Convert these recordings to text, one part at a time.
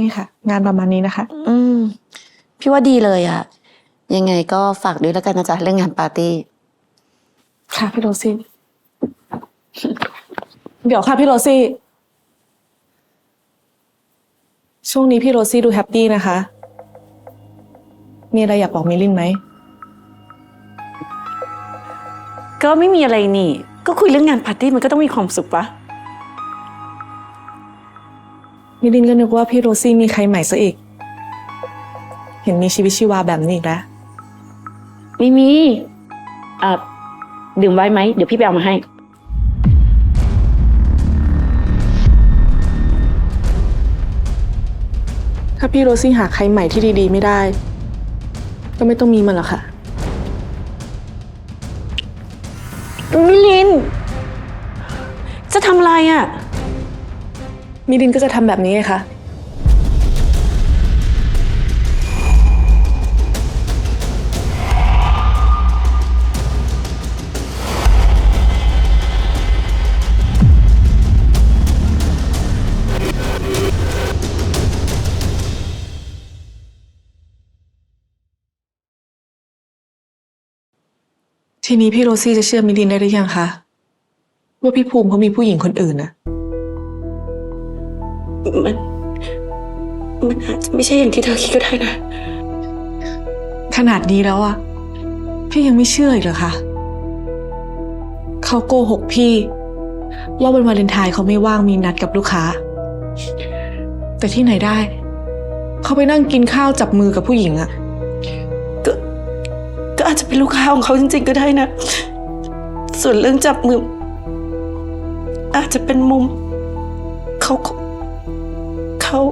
นี่ค่ะ งานประมาณนี้นะคะ อืม พี่ว่าดีเลยอะยังไงก็ฝากด้วยแล้วกันนะจ๊ะเรื่องงานปาร์ตี้ ค่ะพี่โรซี่ เดี๋ยวค่ะพี่โรซี่ ช่วงนี้พี่โรซี่ดูแฮปปี้นะคะ มีอะไรอยากบอกมิลินไหม ก็ไม่มีอะไรนี่ ก็คุยเรื่องงานปาร์ตี้มันก็ต้องมีความสุขปะ มิลินก็นึกว่าพี่โรซี่มีใครใหม่ซะอีก เห็นมีชีวิตชีวาแบบนี้อีกแล้ว ไม่มีอ่าดื่มไว้ไหม เดี๋ยวพี่ไปเอามาให้ ถ้าพี่โรซี่หาใครใหม่ที่ดีๆ ไม่ได้ ก็ไม่ต้องมีมันหรอกค่ะ มิลิน จะทำอะไรอะ มิลินก็จะทำแบบนี้ไงคะ ทีนี้พี่โรซี่จะเชื่อมิลินได้หรือยังคะ ว่าพี่ภูมิเขามีผู้หญิงคนอื่นน่ะ มัน มันอาจจะไม่ใช่อย่างที่เธอคิดก็ได้นะ ขนาดนี้แล้วอะพี่ยังไม่เชื่ออีกเหรอคะเขาโกหกพี่ ว่าวันวาเลนไทน์เขาไม่ว่างมีนัดกับลูกค้า แต่ที่ไหนได้ เขาไปนั่งกินข้าวจับมือกับผู้หญิงอะก็ก็อาจจะเป็นลูกค้าของเขาจริง ๆ ก็ได้นะ ส่วนเรื่องจับมือ อาจจะเป็นมุม เขา เขา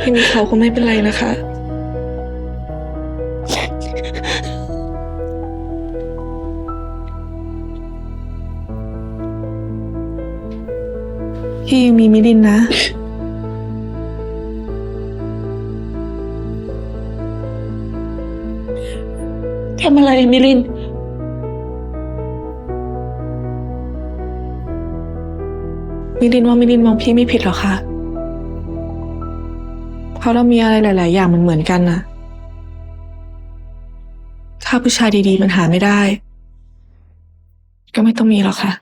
พี่มีเขาคงไม่เป็นไรนะคะ พี่ยังมีมิลินนะ ทำอะไรมิลิน มิลินว่ามิลินมองพี่ไม่ผิดหรอกค่ะเพราะเรามีอะไรหลาย ๆ อย่างมันเหมือนกันน่ะ ถ้าผู้ชายดี ๆ มันหาไม่ได้ ก็ไม่ต้องมีหรอกค่ะ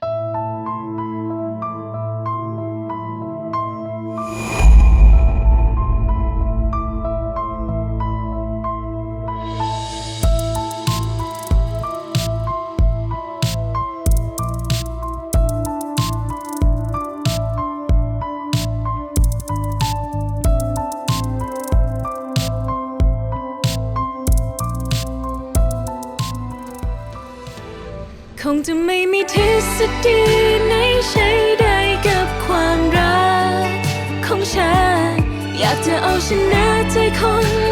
คงจะไม่มีทฤษฎีไหนใช้ได้กับความรักของฉัน อยากจะเอาชนะใจคน